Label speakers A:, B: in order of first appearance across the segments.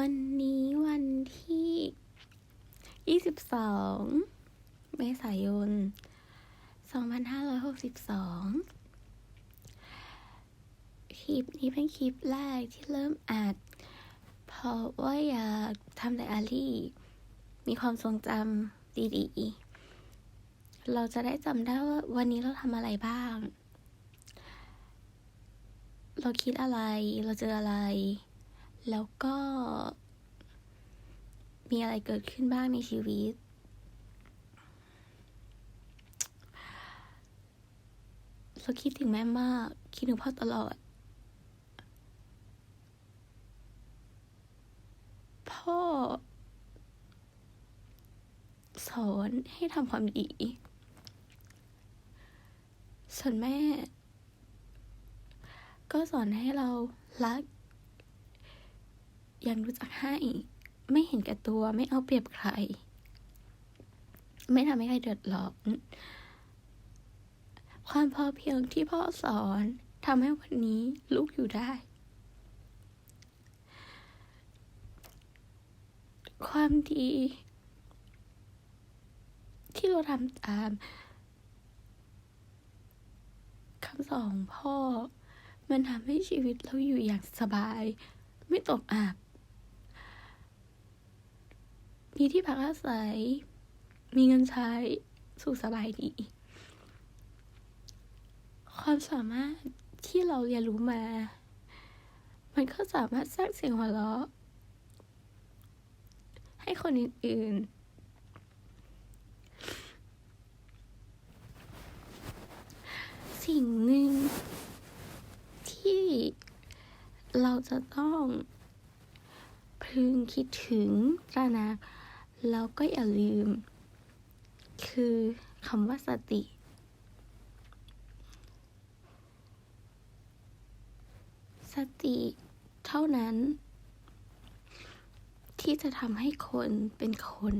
A: วันนี้วันที่ 22 เมษายน 2562 คลิปนี้เป็นคลิปแรกที่เริ่มอัด เพราะว่าอยากทำไดอารี่ มีความทรงจำดีๆ เราจะได้จำได้ว่าวันนี้เราทำอะไรบ้าง เราคิดอะไร เราเจออะไร แล้วก็ มีอะไรเกิดขึ้นบ้างในชีวิต เราคิดถึงแม่มาก คิดถึงพ่อตลอด พ่อ สอนให้ทำความดี ส่วนแม่ ก็สอนให้เรารัก ย่างรู้จักให้ ไม่เห็นแก่ตัวไม่เอาเปรียบใคร ไม่ทำให้ใครเดือดร้อนความพอเพียงที่พ่อสอนทำให้วันนี้ลูกอยู่ได้ ความดี ที่เราทำตามคำสอนของพ่อ มันทำให้ชีวิตเราอยู่อย่างสบาย ไม่ตกอับ มีที่พักอาศัย มีเงินใช้สุขสบายดี ความสามารถที่เราเรียนรู้มา มันก็สามารถสร้างเสียงหัวเราะ ให้คนอื่นๆ สิ่งหนึ่งที่เราจะต้องพึงคิดถึงตระหนัก แล้วก็อย่าลืม คือคำว่าสติ สติเท่านั้น ที่จะทำให้คนเป็นคน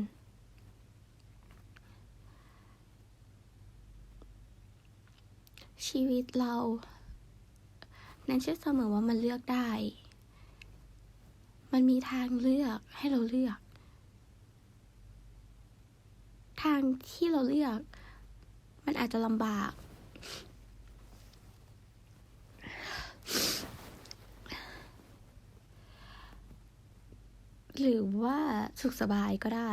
A: ชีวิตเรา นั้นเชื่อเสมอว่ามันเลือกได้ มันมีทางเลือกให้เราเลือก ทางที่เราเลือก มันอาจจะลำบาก หรือว่าสุขสบายก็ได้